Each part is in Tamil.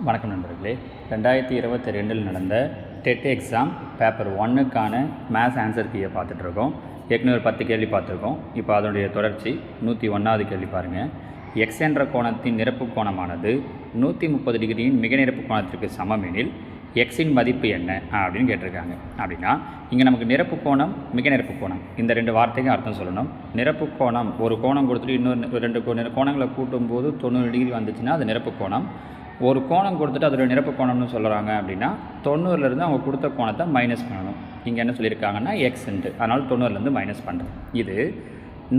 வணக்கம் நண்பர்களே. ரெண்டாயிரத்தி இருபத்தி ரெண்டில் நடந்த டெட் எக்ஸாம் பேப்பர் ஒன்னுக்கான மேத்ஸ் ஆன்சர் கீயை பார்த்துட்ருக்கோம். ஏற்கனவே ஒரு பத்து கேள்வி பார்த்துருக்கோம். இப்போ அதனுடைய தொடர்ச்சி நூற்றி ஒன்றாவது கேள்வி பாருங்கள் எக்ஸ் என்ற கோணத்தின் நிரப்பு கோணமானது நூற்றி முப்பது டிகிரியின் மிக நிரப்பு கோணத்திற்கு சமம் எனில் எக்ஸின் மதிப்பு என்ன அப்படின்னு கேட்டிருக்காங்க. அப்படின்னா இங்கே நமக்கு நிரப்பு கோணம் மிக நிரப்பு கோணம். இந்த ரெண்டு வார்த்தைக்கும் அர்த்தம் சொல்லணும். நிரப்பு கோணம் ஒரு கோணம் கொடுத்துட்டு இன்னொரு ரெண்டு கோ- கோணங்களை கூட்டும்போது தொண்ணூறு டிகிரி வந்துச்சுன்னா அது நிரப்பு கோணம். ஒரு கோணம் கொடுத்துட்டு அதோட நிரப்பு கோணம்னு சொல்கிறாங்க அப்படின்னா தொண்ணூறுலேருந்து அவங்க கொடுத்த கோணத்தை மைனஸ் பண்ணணும். இங்கே என்ன சொல்லியிருக்காங்கன்னா எக்ஸ்ன்ட்டு அதனால் தொண்ணூறுலேருந்து மைனஸ் பண்ணுறேன் இது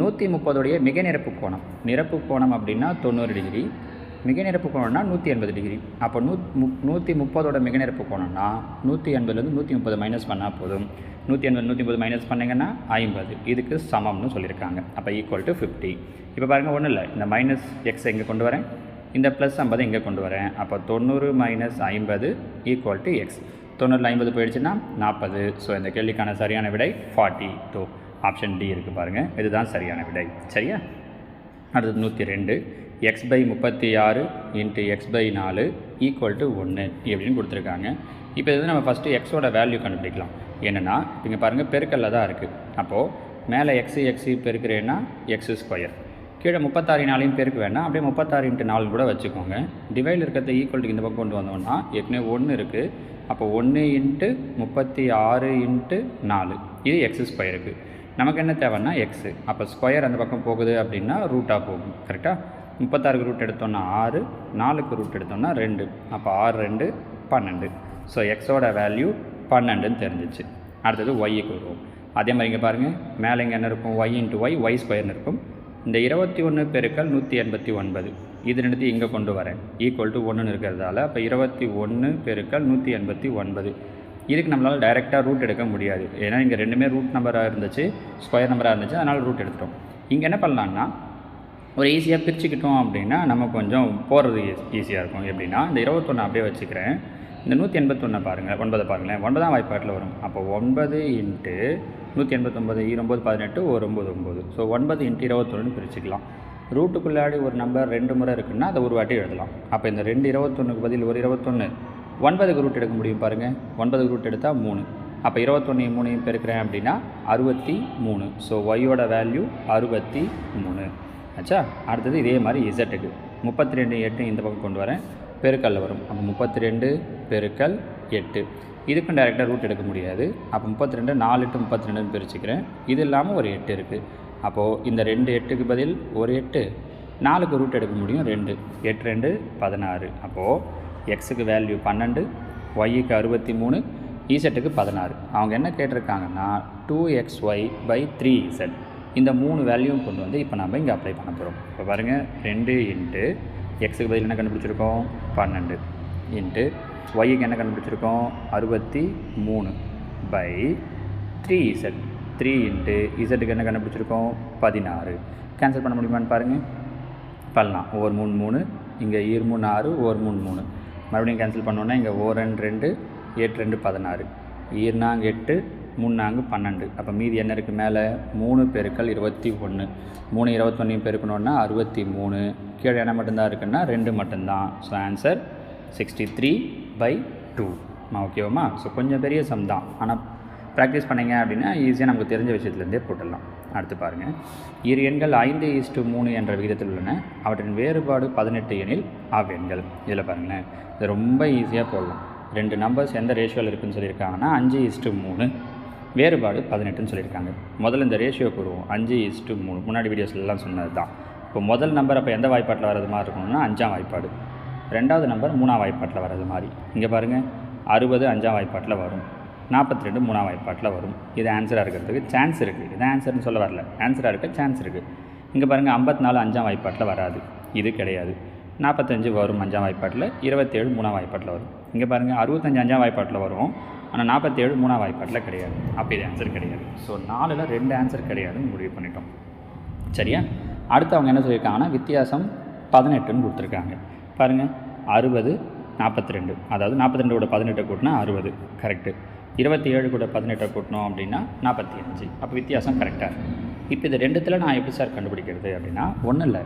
நூற்றி முப்பதுடைய மிக நிரப்பு கோணம். நிரப்பு கோணம் அப்படின்னா தொண்ணூறு டிகிரி மிக நிரப்பு கோணம்னா நூற்றி எண்பது டிகிரி அப்போ நூ மு நூற்றி முப்பதோட மிக நிரப்பு கோணம்னா நூற்றி எண்பதுலேருந்து நூற்றி முப்பது மைனஸ் பண்ணால் போதும். நூற்றி எண்பது நூற்றி முப்பது மைனஸ் பண்ணிங்கன்னா ஐம்பது. இதுக்கு சமம்னு சொல்லியிருக்காங்க. அப்போ ஈக்குவல் டு ஃபிஃப்டி இப்போ பாருங்கள் ஒன்றும் இல்லை இந்த மைனஸ் எக்ஸ் இங்கே கொண்டு வரேன்? இந்த ப்ளஸ் ஐம்பது இங்கே கொண்டு வரேன். அப்போ தொண்ணூறு மைனஸ் ஐம்பது ஈக்குவல் டு எக்ஸ் தொண்ணூறில் ஐம்பது போயிடுச்சுன்னா நாற்பது. ஸோ இந்த கேள்விக்கான சரியான விடை ஃபார்ட்டி டூ ஆப்ஷன் டி இருக்குது பாருங்கள் இதுதான் சரியான விடை. சரியா? அடுத்தது நூற்றி ரெண்டு. எக்ஸ் பை முப்பத்தி ஆறு இன்ட்டு எக்ஸ் பை நாலு ஈக்குவல் டு ஒன்று எப்படின்னு கொடுத்துருக்காங்க. இப்போ இது நம்ம ஃபஸ்ட்டு எக்ஸோட வேல்யூ கண்டுபிடிக்கலாம். என்னென்னா இங்கே பாருங்கள் பெருக்கல்ல தான் இருக்குது அப்போது மேலே எக்ஸு எக்ஸு பெருக்கிறேன்னா எக்ஸு ஸ்கொயர் கீழே முப்பத்தாறு நாளையும் பேருக்கு வேணாம் அப்படியே முப்பத்தாறு இன்ட்டு நாலு கூட வச்சுக்கோங்க. டிவைடில் இருக்கிறத ஈக்குவல்ட்டுக்கு இந்த பக்கம் கொண்டு வந்தோம்னா ஏற்கனவே ஒன்று இருக்குது அப்போ ஒன்று இன்ட்டு முப்பத்தி ஆறு இன்ட்டு நாலு. இது எக்ஸ் ஸ்கொயருக்கு நமக்கு என்ன தேவைன்னா எக்ஸு அப்போ ஸ்கொயர் அந்த பக்கம் போகுது அப்படின்னா ரூட்டாக போகும். கரெக்டாக முப்பத்தாறுக்கு ரூட் எடுத்தோன்னா ஆறு நாலுக்கு ரூட் எடுத்தோம்னா ரெண்டு. அப்போ ஆறு ரெண்டு பன்னெண்டு. ஸோ எக்ஸோட வேல்யூ பன்னெண்டுன்னு தெரிஞ்சிச்சு. அடுத்தது ஒய்க்கு வருவோம் அதே மாதிரி இங்கே பாருங்கள் மேலே இங்கே என்ன இருக்கும்? ஒய் இன்ட்டு ஒய் ஒய் ஸ்கொயர்னு இருக்கும். இந்த இருபத்தி ஒன்று பெருக்கல் நூற்றி எண்பத்தி ஒன்பது. இது இங்கே கொண்டு வரேன். ஈக்குவல் டு ஒன்றுன்னு இருக்கிறதால அப்போ இருபத்தி ஒன்று பெருக்கல் நூற்றி எண்பத்தி ஒன்பது. இதுக்கு நம்மளால் டைரெக்டாக ரூட் எடுக்க முடியாது. ஏன்னா இங்கே ரெண்டுமே ரூட் நம்பராக இருந்துச்சு ஸ்கொயர் நம்பராக இருந்துச்சு அதனால் ரூட் எடுத்துட்டோம். இங்கே என்ன பண்ணலான்னா ஒரு ஈஸியாக பிரிச்சுக்கிட்டோம் அப்படின்னா நம்ம கொஞ்சம் போகிறது ஈஸியாக இருக்கும். எப்படின்னா இந்த இருபத்தொன்று அப்படியே வச்சுக்கிறேன். இந்த நூற்றி எண்பத்தொன்று பாருங்கள் ஒன்பதை பாருங்களேன். ஒன்பதாம் வாய்ப்பாட்டில் வரும். அப்போ ஒன்பது இன்ட்டு நூற்றி எண்பத்தொம்பது இருபது பதினெட்டு ஒரு ஒம்பது. ஒம்பது ஸோ ஒன்பது இன்ட்டு இருபத்தொன்னு பிரிச்சுக்கலாம். ரூட்டுக்குள்ளாடி ஒரு நம்பர் ரெண்டு முறை இருக்குன்னா அதை ஒரு வாட்டி எழுதலாம். அப்போ இந்த ரெண்டு இருபத்தொன்னுக்கு பதில் ஒரு இருபத்தொன்று ஒன்பதுக்கு ரூட் எடுக்க முடியும் பாருங்கள் ஒன்பதுக்கு ரூட் எடுத்தால் மூணு. அப்போ இருபத்தொன்று மூணையும் பெருக்கிறேன் அப்படின்னா அறுபத்தி மூணு. ஸோ ஒய்யோட வேல்யூ அறுபத்தி மூணு. ஆச்சா? அடுத்தது இதே மாதிரி இசட்டுக்கு முப்பத்தி ரெண்டு எட்டு இந்த பக்கம் கொண்டு வரேன். பெருக்கல்ல வரும். அப்போ முப்பத்தி ரெண்டு பெருக்கல் எட்டு. இதுக்கும் டைரெக்டாக ரூட் எடுக்க முடியாது. அப்போ முப்பத்தி ரெண்டு நாலு எட்டு முப்பத்தி ரெண்டுன்னு பிரிச்சுக்கிறேன். இது இல்லாமல் ஒரு எட்டு இருக்குது அப்போது இந்த ரெண்டு எட்டுக்கு பதில் ஒரு எட்டு நாலுக்கு ரூட் எடுக்க முடியும் ரெண்டு. எட்டு ரெண்டு பதினாறு. அப்போது எக்ஸுக்கு வேல்யூ பன்னெண்டு ஒய்க்கு அறுபத்தி மூணு இசட்டுக்கு பதினாறு. அவங்க என்ன கேட்டிருக்காங்கன்னா two x y by three z இந்த மூணு வேல்யூவும் கொண்டு வந்து இப்போ நம்ம இங்கே அப்ளை பண்ண போகிறோம் இப்போ பாருங்கள் ரெண்டு இன்ட்டு எக்ஸுக்கு பதில் என்ன கண்டுபிடிச்சிருக்கோம்? பன்னெண்டு இன்ட்டு ஒய்க்கு என்ன கண்டுபிடிச்சிருக்கோம்? அறுபத்தி மூணு by three z three into இசட்டுக்கு என்ன கண்டுபிடிச்சிருக்கோம்? பதினாறு. கேன்சல் பண்ண முடியுமான்னு பாருங்கள் பண்ணலாம். ஒவ்வொரு மூணு மூணு. இங்கே ஈர் மூணு ஆறு ஒவ்வொரு மூணு மூணு. மறுபடியும் கேன்சல் பண்ணோன்னா இங்கே ஓ ரெண்டு ரெண்டு எட்டு ரெண்டு பதினாறு. ஈர் ஈர்னாங்க எட்டு மூணு மூணாங்க பன்னெண்டு. அப்போ மீதி என்ன இருக்குது மேலே? மூணு பெருக்கல் இருபத்தி ஒன்று மூணு இருபத்தொன்னையும் பெருக்கணுன்னா அறுபத்தி மூணு. கீழே என்ன மட்டும்தான் இருக்குன்னா ரெண்டு மட்டும்தான். So answer sixty three by two ஓகேவாம்மா so கொஞ்சம் பெரிய சம் தான். ஆனால் ப்ராக்டிஸ் பண்ணீங்க அப்படின்னா ஈஸியாக நமக்கு தெரிஞ்ச விஷயத்துலேருந்தே போட்டுடலாம். அடுத்து பாருங்கள் இரு எண்கள் ஐந்து ஈஸ்டு மூணு என்ற விகிதத்தில் உள்ளன. அவற்றின் வேறுபாடு பதினெட்டு எனில் அவ்வெண்கள் இதில் பாருங்களேன். இது ரொம்ப ஈஸியாக போடலாம். ரெண்டு நம்பர்ஸ் எந்த ரேஷியோவில் இருக்குன்னு சொல்லியிருக்காங்கன்னா அஞ்சு ஈஸ்டு மூணு. வேறுபாடு பதினெட்டுன்னு சொல்லியிருக்காங்க. முதல்ல இந்த ரேஷியோ கூறுவோம் அஞ்சு ஈஸ்டு மூணு. முன்னாடி வீடியோஸ்லாம் சொன்னது தான் இப்போ முதல் நம்பர் அப்போ எந்த வாய்ப்பாட்டில் வர்றது மாதிரி இருக்கணும்னா அஞ்சாம் வாய்ப்பாடு. ரெண்டாவது நம்பர் மூணாம் வாய்ப்பாட்டில் வர்றது மாதிரி. இங்கே பாருங்கள் அறுபது அஞ்சாம் வாய்ப்பாட்டில் வரும். நாற்பத்தி ரெண்டு மூணாம் வாய்ப்பாட்டில் வரும். இது ஆன்சராக இருக்கிறதுக்கு சான்ஸ் இருக்குது இது ஆன்சர்னு சொல்ல வரல. ஆன்சராக இருக்க சான்ஸ் இருக்குது இங்கே பாருங்கள் ஐம்பத்தி நாலு அஞ்சாம் வாய்ப்பாட்டில் வராது. இது கிடையாது. நாற்பத்தஞ்சு வரும் அஞ்சாம் வாய்ப்பாட்டில். இருபத்தேழு மூணாம் வாய்ப்பாட்டில் வரும். இங்கே பாருங்கள் அறுபத்தஞ்சு அஞ்சாம் வாய்ப்பாட்டில் வரும். ஆனால் நாற்பத்தேழு மூணாம் வாய்ப்பாட்டில் கிடையாது. அப்போ இது ஆன்சர் கிடையாது. ஸோ நாலில் ரெண்டு ஆன்சர் கிடையாதுன்னு முடிவு பண்ணிட்டோம். சரியா? அடுத்து அவங்க என்ன சொல்லியிருக்காங்கன்னா வித்தியாசம் பதினெட்டுன்னு கொடுத்துருக்காங்க. பாருங்கள் அறுபது நாற்பத்தி ரெண்டு அதாவது நாற்பத்தி ரெண்டோட பதினெட்டை கூட்டினா அறுபது. கரெக்டு இருபத்தி ஏழு கூட பதினெட்டை கூட்டினோம் அப்படின்னா நாற்பத்தி அஞ்சு அப்போ வித்தியாசம் கரெக்டாக இப்போ இது ரெண்டுத்தில் நான் எப்படி சார் கண்டுபிடிக்கிறது அப்படின்னா ஒன்றும் இல்லை.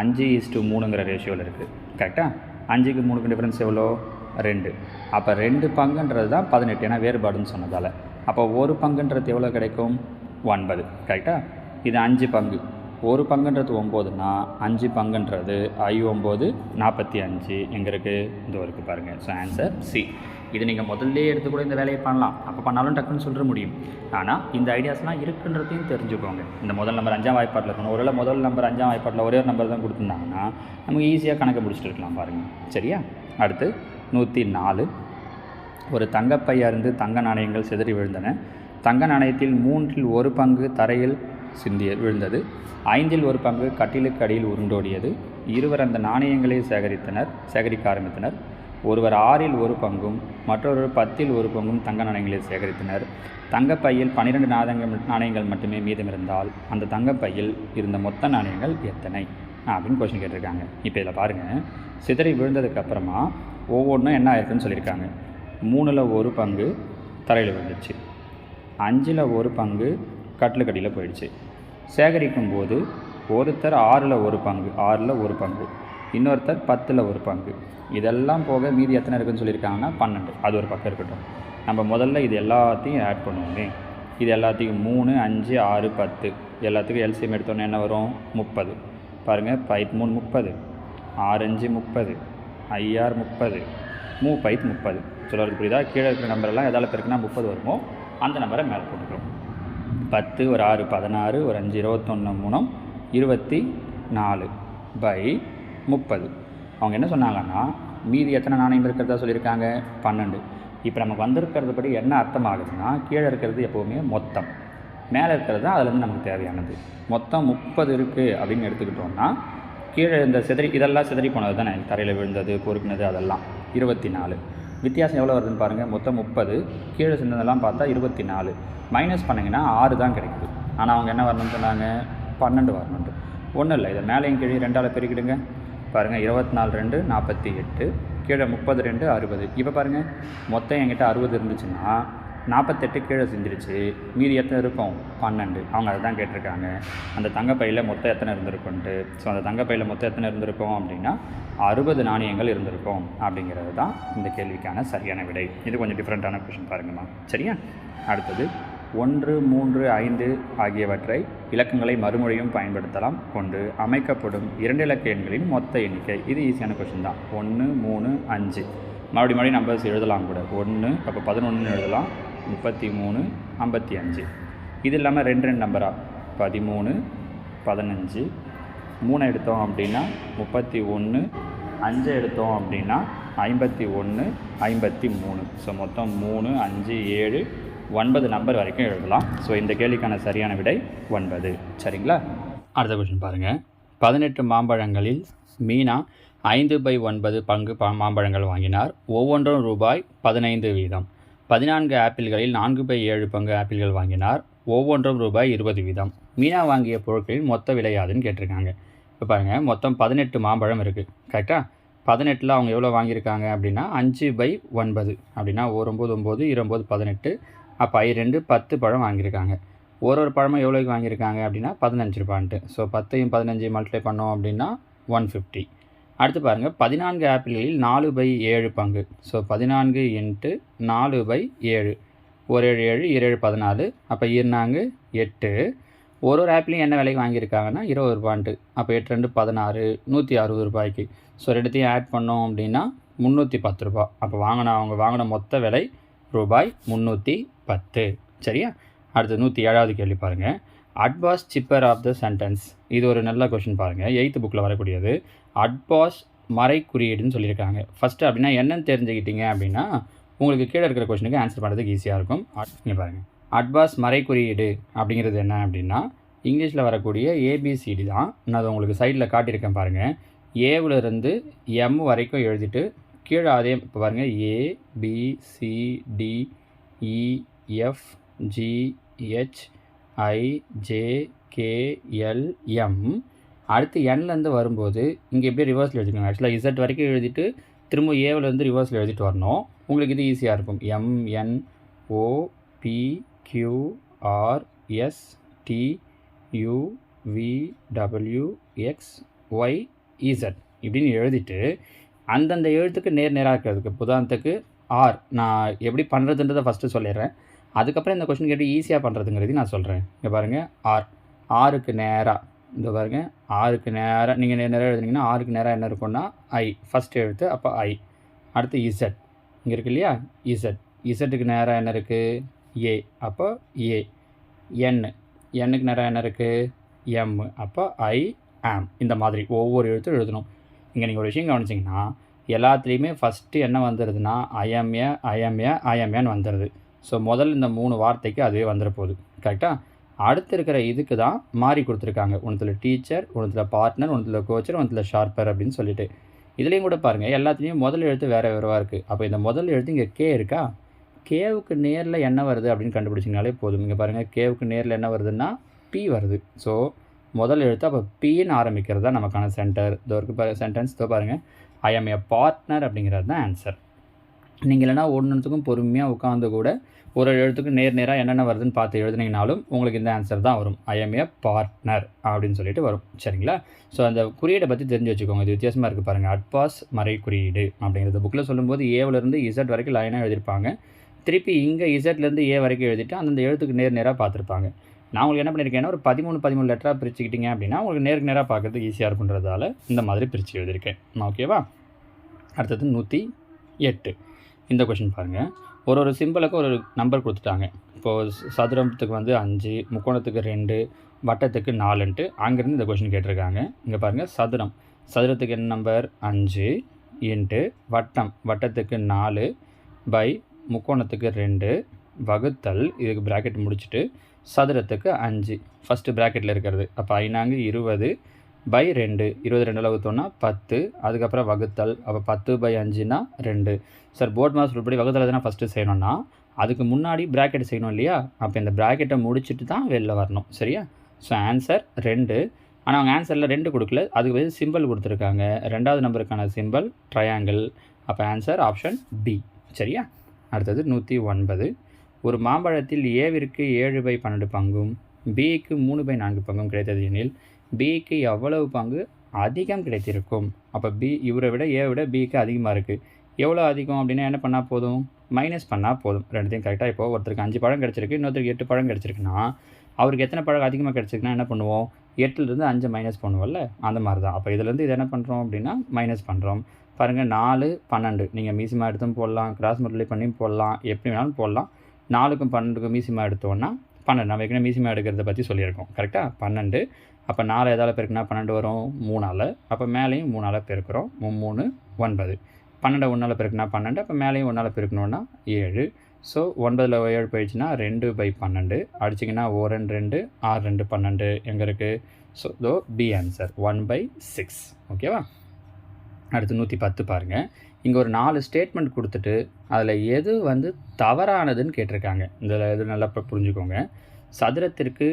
அஞ்சு இஸ்டு மூணுங்கிற ரேஷியோவில் இருக்குது கரெக்டாக அஞ்சுக்கு மூணுக்கு டிஃப்ரென்ஸ் எவ்வளோ? ரெண்டு. அப்போ ரெண்டு பங்குன்றது தான் பதினெட்டு ஏன்னா வேறுபாடுன்னு சொன்னதால். அப்போ ஒரு பங்குன்றது எவ்வளோ கிடைக்கும்? ஒன்பது. கரெக்டாக இது அஞ்சு பங்கு. ஒரு பங்குன்றது ஒம்போதுன்னா அஞ்சு பங்குன்றது ஐ ஒம்பது நாற்பத்தி அஞ்சு. எங்கே இருக்குது இதோ இருக்குது பாருங்கள் ஸோ ஆன்சர் சி இது நீங்கள் முதல்லே எடுத்து கூட இந்த வேலையை பண்ணலாம். அப்போ பண்ணாலும் டக்குன்னு சொல்ல முடியும். ஆனால் இந்த ஐடியாஸ்லாம் இருக்குன்றதையும் தெரிஞ்சுக்கோங்க. இந்த முதல் நம்பர் அஞ்சாம் வாய்ப்பாட்டில் இருக்கணும். ஒருவேளை முதல் நம்பர் அஞ்சாம் வாய்ப்பாட்டில் ஒரே ஒரு நம்பர் தான் கொடுத்துருந்தாங்கன்னா நமக்கு ஈஸியாக கணக்கு பிடிச்சிட்டு இருக்கலாம் பாருங்கள் சரியா? அடுத்து நூற்றி நாலு. ஒரு தங்கப்பையர்ந்து தங்க நாணயங்கள் சிதறி விழுந்தன. தங்க நாணயத்தில் மூன்றில் ஒரு பங்கு தரையில் சிந்திய விழுந்தது. ஐந்தில் ஒரு பங்கு கட்டிலுக்கு அடியில் உருண்டோடியது. இருவர் அந்த நாணயங்களை சேகரித்தனர் சேகரிக்க ஆரம்பித்தனர். ஒருவர் ஆறில் ஒரு பங்கும் மற்றொருவர் பத்தில் ஒரு பங்கும் தங்க நாணயங்களை சேகரித்தனர். தங்கப்பையில் பன்னிரெண்டு நாணயங்கள் நாணயங்கள் மட்டுமே மீதமிருந்தால் அந்த தங்கப்பையில் இருந்த மொத்த நாணயங்கள் எத்தனை? அப்படின்னு கொஸ்டின் கேட்டிருக்காங்க. இப்போ இதில் பாருங்கள் சிதறி விழுந்ததுக்கு அப்புறமா ஒவ்வொன்றும் என்ன ஆயிருக்குன்னு சொல்லியிருக்காங்க. மூணில் ஒரு பங்கு தரையில் விழுந்துச்சு அஞ்சில் ஒரு பங்கு கட்டிலுக்கடியில் போயிடுச்சு. சேகரிக்கும் போது ஒருத்தர் ஆறில் ஒரு பங்கு ஆறில் ஒரு பங்கு இன்னொருத்தர் பத்தில் ஒரு பங்கு. இதெல்லாம் போக மீதி எத்தனை இருக்குன்னு சொல்லியிருக்காங்கன்னா பன்னெண்டு. அது ஒரு பக்கம் இருக்கட்டும். நம்ம முதல்ல இது எல்லாத்தையும் ஆட் பண்ணுவோமே. இது எல்லாத்தையும் மூணு அஞ்சு ஆறு பத்து. எல்லாத்துக்கும் எல்சிஎம் எடுத்தோன்னே என்ன வரும்? முப்பது. பாருங்கள் பைப் மூணு முப்பது ஆரஞ்சு முப்பது ஐஆர் முப்பது மூ பைப் முப்பது. சொல்கிறது புரியுதா? கீழே இருக்கிற நம்பரெல்லாம் எதாவது பெருக்குனா முப்பது வருமோ? அந்த நம்பரை மேலே போட்டுக்கிறோம். பத்து ஒரு ஆறு பதினாறு ஒரு அஞ்சு இருபத்தொன்று மூணு இருபத்தி நாலு பை முப்பது. அவங்க என்ன சொன்னாங்கன்னா மீதி எத்தனை நாணயம் இருக்கிறதா சொல்லியிருக்காங்க? பன்னெண்டு. இப்போ நமக்கு வந்திருக்கிறது படி என்ன அர்த்தம் ஆகுதுன்னா கீழே இருக்கிறது எப்போவுமே மொத்தம். மேலே இருக்கிறது தான் அதுலேருந்து நமக்கு தேவையானது. மொத்தம் முப்பது இருக்குது அப்படின்னு எடுத்துக்கிட்டோம்னா கீழே இந்த சிதறி இதெல்லாம் சிதறி போனது தானே? தரையில் விழுந்தது பொறுக்கினது அதெல்லாம். இருபத்தி நாலு. வித்தியாசம் எவ்வளோ வருதுன்னு பாருங்கள் மொத்தம் முப்பது. கீழே சிந்ததெல்லாம் பார்த்தா இருபத்தி நாலு மைனஸ் பண்ணிங்கன்னா ஆறு தான் கிடைக்குது. ஆனால் அவங்க என்ன வரணும்னு சொன்னாங்க? பன்னெண்டு வரணுன்ட்டு ஒன்றும் இல்லை. இதை மேலேயும் கீழே ரெண்டால் பெருக்கிடுங்க. பாருங்கள் இருபத்தி நாலு ரெண்டு நாற்பத்தி எட்டு. கீழே முப்பது ரெண்டு அறுபது. இப்போ பாருங்கள் மொத்தம் என்கிட்ட அறுபது இருந்துச்சுன்னா நாற்பத்தெட்டு கீழே சிந்திருச்சு. மீதி எத்தனை இருக்கும்? பன்னெண்டு. அவங்க அதை தான் கேட்டிருக்காங்க. அந்த தங்கப்பையில் மொத்தம் எத்தனை இருந்திருக்குன்ட்டு. ஸோ அந்த தங்கப்பையில் மொத்தம் எத்தனை இருந்திருக்கும் அப்படின்னா அறுபது நாணயங்கள் இருந்திருக்கும் அப்படிங்கிறது தான் இந்த கேள்விக்கான சரியான விடை. இது கொஞ்சம் டிஃப்ரெண்ட்டான கொஷின் பாருங்கம்மா சரியா? அடுத்தது ஒன்று மூன்று ஐந்து ஆகியவற்றை இலக்கங்களை மறுமொழியும் பயன்படுத்தலாம். கொண்டு அமைக்கப்படும் இரண்டு இலக்க எண்களின் மொத்த எண்ணிக்கை. இது ஈஸியான கொஷின் தான். ஒன்று மூணு அஞ்சு. மறுபடியும் மறுபடியும் நம்பர்ஸ் எழுதலாம் கூட. ஒன்று அப்போ பதினொன்று எழுதலாம். முப்பத்தி மூணு ஐம்பத்தி அஞ்சு. இது இல்லாமல் ரெண்டு ரெண்டு நம்பரா பதிமூணு பதினஞ்சு. மூணு எடுத்தோம் அப்படின்னா முப்பத்தி ஒன்று அஞ்சு எடுத்தோம் அப்படின்னா ஐம்பத்தி ஒன்று ஐம்பத்தி மூணு. ஸோ மொத்தம் மூணு அஞ்சு ஏழு ஒன்பது நம்பர் வரைக்கும் எழுதலாம். ஸோ இந்த கேள்விக்கான சரியான விடை ஒன்பது. சரிங்களா? அடுத்த கொஷின் பாருங்கள் பதினெட்டு மாம்பழங்களில் மீனா ஐந்து பை ஒன்பது பங்கு மாம்பழங்கள் வாங்கினார். ஒவ்வொன்றும் ரூபாய் பதினைந்து வீதம். பதினான்கு ஆப்பிள்களில் நான்கு பை ஏழு பங்கு ஆப்பிள்கள் வாங்கினார். ஒவ்வொன்றும் ரூபாய் இருபது வீதம். மீனா வாங்கிய பொருட்களின் மொத்த விலை யாதுன்னு கேட்டிருக்காங்க. இப்போ பாருங்கள் மொத்தம் பதினெட்டு மாம்பழம் இருக்குது கரெக்டாக பதினெட்டில் அவங்க எவ்வளோ வாங்கியிருக்காங்க அப்படின்னா அஞ்சு பை ஒன்பது. அப்படின்னா ஒரு ஒம்பது ஒம்பது இருபது பதினெட்டு. அப்போ ஐ ரெண்டு பத்து பழம் வாங்கியிருக்காங்க. ஒரு ஒரு பழமும் எவ்வளோக்கு வாங்கியிருக்காங்க அப்படின்னா பதினஞ்சு ரூபான்ட்டு. ஸோ பத்தையும் பதினஞ்சையும் மல்டிப்ளை பண்ணோம் அப்படின்னா ஒன் ஃபிஃப்டி அடுத்து பாருங்கள் பதினான்கு ஆப்பிள்களில் நாலு பை ஏழு பங்கு. ஸோ பதினான்கு இன்ட்டு நாலு பை ஏழு. ஒரு ஏழு ஏழு ஏழு பதினாலு. அப்போ இருந்தாங்க எட்டு. ஒரு ஒரு ஆப்பிளையும் என்ன விலைக்கு வாங்கியிருக்காங்கன்னா இருபது ரூபான்ட்டு. அப்போ எட்டு ரெண்டு பதினாறு நூற்றி அறுபது ரூபாய்க்கு. ஸோ ரெண்டுத்தையும் ஆட் பண்ணோம் அப்படின்னா முந்நூற்றி பத்து ரூபா. அப்போ வாங்கின அவங்க வாங்கின மொத்த விலை ரூபாய் முந்நூற்றி பத்து. சரியா? அடுத்து நூற்றி ஏழாவது கேள்வி பாருங்கள் அட்வாஸ் சிப்பர் ஆஃப் த சென்டென்ஸ் இது ஒரு நல்ல கொஷின் பாருங்கள் எயித்து புக்கில் வரக்கூடியது. அட்பாஸ் மறை குறியீடுன்னு சொல்லியிருக்காங்க. ஃபஸ்ட்டு அப்படின்னா என்னன்னு தெரிஞ்சுக்கிட்டீங்க அப்படின்னா உங்களுக்கு கீழே இருக்கிற கொஷனுக்கு ஆன்சர் பண்ணுறதுக்கு ஈஸியாக இருக்கும். இங்கே பாருங்கள் அட்பாஸ் மறை குறியீடு அப்படிங்கிறது என்ன அப்படின்னா இங்கிலீஷில் வரக்கூடிய ஏபிசிடி தான். நான் அதை உங்களுக்கு சைடில் காட்டியிருக்கேன் பாருங்கள் ஏவிலிருந்து எம் வரைக்கும் எழுதிட்டு கீழே அதே இப்போ பாருங்கள் A B C D E e, F G H I J K L M அடுத்து என்லேருந்து வரும்போது இங்கே எப்படி ரிவர்ஸில் எழுதிக்கணும் ஆக்சுவலாக இசட் வரைக்கும் எழுதிட்டு திரும்ப ஏவிலேருந்து ரிவர்ஸில் எழுதிட்டு வரணும். உங்களுக்கு இது ஈஸியாக இருக்கும். M N O P Q R S T U V W X Y Z இப்படின்னு எழுதிட்டு அந்தந்த எழுத்துக்கு நேர் நேராக இருக்கிறதுக்கு உதாரணத்துக்கு ஆர் நான் எப்படி பண்ணுறதுன்றதை ஃபஸ்ட்டு சொல்லிடுறேன். அதுக்கப்புறம் இந்த கொஷின் கேட்டு ஈஸியாக பண்ணுறதுங்கிறதையும் நான் சொல்கிறேன் இங்கே பாருங்கள் ஆர் ஆருக்கு நேராக இந்த பாருங்கள் ஆறுக்கு நேராக நீங்கள் நேராக எழுதுனீங்கன்னா ஆறுக்கு நேராக என்ன இருக்கும்னா ஐ ஃபஸ்ட் எழுத்து அப்போ ஐ அடுத்து இசட் இங்கே இருக்கு இல்லையா? இசட் இசட்டுக்கு நேராக என்ன இருக்குது ஏ அப்போ ஏ என் எண்ணுக்கு நேராக என்ன இருக்குது எம் அப்போ ஐ ஆம் இந்த மாதிரி ஒவ்வொரு எழுத்தும் எழுதணும். இங்கே நீங்கள் ஒரு விஷயம் கவனிச்சிங்கன்னா எல்லாத்துலேயுமே ஃபஸ்ட்டு என்ன வந்துடுதுன்னா ஐஎம்ஏ ஐஎம்ஏ ஐஎம்ஏன்னு வந்துடுது ஸோ முதல்ல இந்த மூணு வார்த்தைக்கு அதுவே வந்துட போகுது. கரெக்டாக அடுத்து இருக்கிற இதுக்கு தான் மாறி கொடுத்துருக்காங்க. ஒன்றுத்தில் டீச்சர் ஒன்றுத்தில் பார்ட்னர் ஒன்றுத்தில் கோச்சர் ஒன்றுத்தில் ஷார்ப்பர் அப்படின்னு சொல்லிட்டு. இதுலேயும் கூட பாருங்கள் எல்லாத்துலேயும் முதல் எழுத்து வேறு வேறுவாக இருக்குது அப்போ இந்த முதல் எழுத்து இங்கே கே இருக்கா? கேவுக்கு நேரில் என்ன வருது அப்படின்னு கண்டுபிடிச்சிங்கனாலே போதும். இங்கே பாருங்கள் கேவுக்கு நேரில் என்ன வருதுன்னா பி வருது. ஸோ முதல் எழுத்து அப்போ பின்னு ஆரம்பிக்கிறது தான் நமக்கான சென்டர் இதோ இருக்கு பாரு சென்டென்ஸ் இதோ பாருங்கள் ஐ எம் ஏ பார்ட்னர் அப்படிங்கிறது தான் ஆன்சர் நீங்கள் இல்லைனா ஒன்றுத்துக்கும் பொறுமையாக உட்காந்து கூட ஒரு எழுத்துக்கு நேர் நேராக என்னென்ன வருதுன்னு பார்த்து எழுதுனீங்கனாலும் உங்களுக்கு இந்த ஆன்சர் தான் வரும். ஐ எம் ஏ பார்ட்னர் அப்படின்னு சொல்லிட்டு வரும். சரிங்களா? ஸோ அந்த குறியீடை பற்றி தெரிஞ்சு வச்சுக்கோங்க. இது வித்தியாசமாக இருக்குது பாருங்கள் அட்பாஸ் மறை குறியீடு அப்படிங்கிறது புக்கில் சொல்லும்போது ஏவிலேருந்து இசட் வரைக்கும் லைனாக எழுதியிருப்பாங்க. திருப்பி இங்கே இசட்லேருந்து ஏ வரைக்கும் எழுதிட்டு அந்தந்த எழுத்துக்கு நேர் நேராக பார்த்துருப்பாங்க. நான் உங்களுக்கு என்ன பண்ணியிருக்கேன்னா ஒரு பதிமூணு பதிமூணு லெட்டராக பிரிச்சுக்கிட்டிங்க அப்படின்னா உங்களுக்கு நேருக்கு நேராக பார்க்குறது ஈஸியாக இருக்குன்றதால இந்த மாதிரி பிரித்து எழுதியிருக்கேன். ஓகேவா அடுத்தது நூற்றி எட்டு. இந்த கொஷின் பாருங்கள் ஒரு ஒரு சிம்பிளுக்கு ஒரு நம்பர் கொடுத்துட்டாங்க. இப்போது சதுரத்துக்கு வந்து அஞ்சு முக்கோணத்துக்கு ரெண்டு வட்டத்துக்கு நாலுன்ட்டு அங்கேருந்து இந்த கொஷின் கேட்டிருக்காங்க. இங்கே பாருங்கள் சதுரம். சதுரத்துக்கு என்ன நம்பர் அஞ்சு இன்ட்டு வட்டம். வட்டத்துக்கு நாலு பை முக்கோணத்துக்கு ரெண்டு வகுத்தல் இதுக்கு ப்ராக்கெட் முடிச்சுட்டு சதுரத்துக்கு அஞ்சு. ஃபஸ்ட்டு ப்ராக்கெட்டில் இருக்கிறது. அப்போ ஐநாங்கு இருபது பை ரெண்டு. இருபது ரெண்டில் வகுத்தோன்னா பத்து. அதுக்கப்புறம் வகுத்தல். அப்போ பத்து பை அஞ்சுனா ரெண்டு. சார் போர்ட் மாஸ் உள்படி வகுத்தல் எதுனா ஃபஸ்ட்டு செய்யணும்னா அதுக்கு முன்னாடி ப்ராக்கெட் செய்யணும் இல்லையா? அப்போ இந்த ப்ராக்கெட்டை முடிச்சுட்டு தான் வெளில வரணும். சரியா? ஸோ ஆன்சர் ரெண்டு. ஆனால் அவங்க ஆன்சரில் ரெண்டு கொடுக்கல. அதுக்கு வந்து சிம்பிள் கொடுத்துருக்காங்க. ரெண்டாவது நம்பருக்கான சிம்பிள் ட்ரையாங்கிள் அப்போ ஆன்சர் ஆப்ஷன் பி சரியா? அடுத்தது நூற்றி ஒன்பது. ஒரு மாம்பழத்தில் ஏவிற்கு ஏழு பை பன்னெண்டு பங்கும் பிக்கு மூணு பை நான்கு பங்கும் கிடைத்தது எனில் பிக்கு எவ்வளவு பங்கு அதிகம் கிடைத்திருக்கும்? அப்போ பி இவரை விட ஏ விட பிக்கு அதிகமாக இருக்குது எவ்வளோ அதிகம் அப்படின்னா என்ன பண்ணால் போதும்? மைனஸ் பண்ணால் போதும். ரெண்டுத்தையும் கரெக்டாக இப்போது ஒருத்தருக்கு அஞ்சு பழம் கிடச்சிருக்கு இன்னொருத்தருக்கு எட்டு பழம் கிடச்சிருக்குன்னா அவருக்கு எத்தனை பழம் அதிகமாக கிடச்சிருக்குன்னா என்ன பண்ணுவோம்? எட்டுலேருந்து அஞ்சு மைனஸ் பண்ணுவோம்ல? அந்த மாதிரி தான் அப்போ இதுலேருந்து இது என்ன பண்ணுறோம் அப்படின்னா மைனஸ் பண்ணுறோம் பாருங்கள் நாலு பன்னெண்டு. நீங்கள் மீசிமா எடுத்தும் போடலாம் கிராஸ் மல்டிப்ளை பண்ணியும் போடலாம் எப்படி வேணாலும் போடலாம். நாலுக்கும் பன்னெண்டுக்கும் மீசிமா எடுத்தோன்னா பன்னெண்டு. நம்ம ஏற்கனவே மீசிமா எடுக்கிறத பற்றி சொல்லியிருக்கோம். கரெக்டாக பன்னெண்டு. அப்போ நாலு எதால் பெருக்குனா பன்னெண்டு வரும்? மூணால். அப்போ மேலேயும் மூணால் பெருக்கிறோம். மூணு ஒன்பது. பன்னெண்டை ஒன்றால் பெருக்குனா பன்னெண்டு? அப்போ மேலேயும் ஒன்றால் பெருக்கணுன்னா ஏழு. ஸோ ஒன்பதில் ஏழு போயிடுச்சுன்னா ரெண்டு பை பன்னெண்டு. அடிச்சிங்கன்னா ஓ ரெண்டு ரெண்டு ஆறு ரெண்டு பன்னெண்டு. எங்கே இருக்குது ஸோ தோ B answer one by six ஓகேவா அடுத்து நூற்றி பத்து பாருங்கள் இங்கே ஒரு நாலு ஸ்டேட்மெண்ட் கொடுத்துட்டு அதில் எது வந்து தவறானதுன்னு கேட்டிருக்காங்க. இதில் எது நல்லா இப்போ புரிஞ்சுக்கோங்க. சதுரத்திற்கு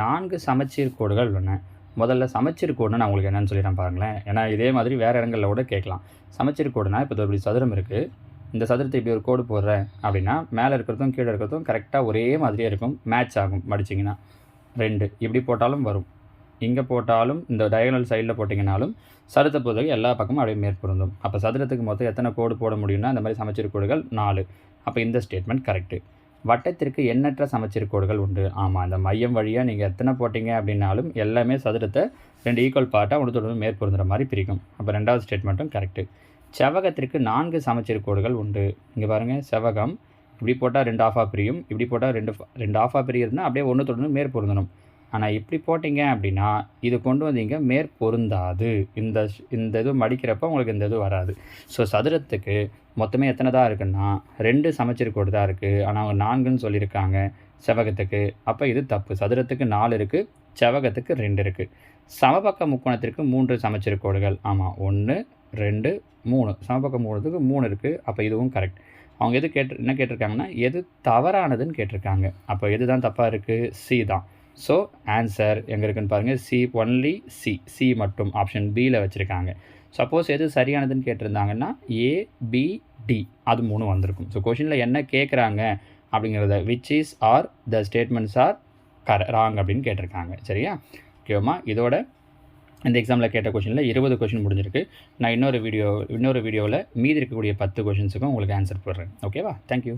நான்கு சமச்சீர் கோடுகள் உள்ளன முதல்ல சமச்சீர் கோடுனா நான் உங்களுக்கு என்னென்னு சொல்லிடுறேன் பாருங்களேன். ஏன்னா இதே மாதிரி வேறு இடங்களில் கூட கேட்கலாம். சமச்சீர் கோடுனா இப்போ இப்படி சதுரம் இருக்குது இந்த சதுரத்தை இப்படி ஒரு கோடு போடுறேன் அப்படின்னா மேலே இருக்கிறதும் கீழே இருக்கிறதும் கரெக்டாக ஒரே மாதிரியே இருக்கும். மேட்ச் ஆகும் மடிச்சிங்கன்னா ரெண்டு. இப்படி போட்டாலும் வரும். இங்கே போட்டாலும் இந்த டயகனல் சைடில் போட்டிங்கனாலும் சதுரத்தை பொறுத்தவரைக்கும் எல்லா பக்கமும் அப்படியே மேற்பொருந்தும். அப்போ சதுரத்துக்கு மொத்தம் எத்தனை கோடு போட முடியும்னா இந்த மாதிரி சமச்சீர் கோடுகள் நாலு. அப்போ இந்த ஸ்டேட்மெண்ட் கரெக்டு வட்டத்திற்கு எண்ணற்ற சமச்சீர் கோடுகள் உண்டு. ஆமாம் அந்த மையம் வழியாக நீங்கள் எத்தனை போட்டிங்க அப்படின்னாலும் எல்லாமே சதுரத்தை ரெண்டு ஈக்குவல் பார்ட்டாக ஒன்று மேற்பொருந்துற மாதிரி பிரிக்கும். அப்போ ரெண்டாவது ஸ்டேட்மெண்ட்டும் கரெக்டு செவகத்திற்கு நான்கு சமச்சீர் கோடுகள் உண்டு. இங்கே பாருங்கள் செவகம் இப்படி போட்டால் ரெண்டு ஆஃபாக பிரியும். இப்படி போட்டால் ரெண்டு ரெண்டு ஆஃபாக பிரியுதுன்னா அப்படியே ஒன்று தொடர்ந்து மேற்பொருந்தணும். ஆனால் இப்படி போட்டிங்க அப்படின்னா இது கொண்டு வந்தீங்க மேற்பொருந்தாது. இந்த இந்த இது மடிக்கிறப்ப உங்களுக்கு இந்த இது வராது. ஸோ சதுரத்துக்கு மொத்தமே எத்தனை தான் இருக்குன்னா ரெண்டு சமச்சீர் கோடு தான் இருக்குது ஆனால் அவங்க நான்குன்னு சொல்லியிருக்காங்க. செவகத்துக்கு அப்போ இது தப்பு. சதுரத்துக்கு நாலு இருக்குது செவகத்துக்கு ரெண்டு இருக்குது சமபக்க முக்கோணத்திற்கு மூன்று சமச்சீர் கோடுகள் ஆமாம் ஒன்று ரெண்டு மூணு. சமபக்க மூணுத்துக்கு மூணு இருக்குது அப்போ இதுவும் கரெக்ட் அவங்க எது கேட்டு என்ன கேட்டிருக்காங்கன்னா எது தவறானதுன்னு கேட்டிருக்காங்க. அப்போ எது தான் தப்பாக இருக்குது சி தான். ஸோ ஆன்சர் எங்கே இருக்குன்னு பாருங்கள் சி ஒன்லி சி சி மட்டும் ஆப்ஷன் பியில் வச்சுருக்காங்க. சப்போஸ் எது சரியானதுன்னு கேட்டிருந்தாங்கன்னா ஏ பி டி அது மூணு வந்திருக்கும். ஸோ கொஷினில் என்ன கேட்குறாங்க அப்படிங்கிறத which is are the statements are கர ராங் அப்படின்னு கேட்டிருக்காங்க. சரியா? ஓகேவா இதோட இந்த எக்ஸாமில் கேட்ட கொஷினில் இருபது கொஷின் முடிஞ்சிருக்கு. நான் இன்னொரு வீடியோ இன்னொரு வீடியோவில் மீதி இருக்கக்கூடிய பத்து கொஷின்ஸுக்கும் உங்களுக்கு ஆன்சர் போடுறேன். ஓகேவா தேங்க்யூ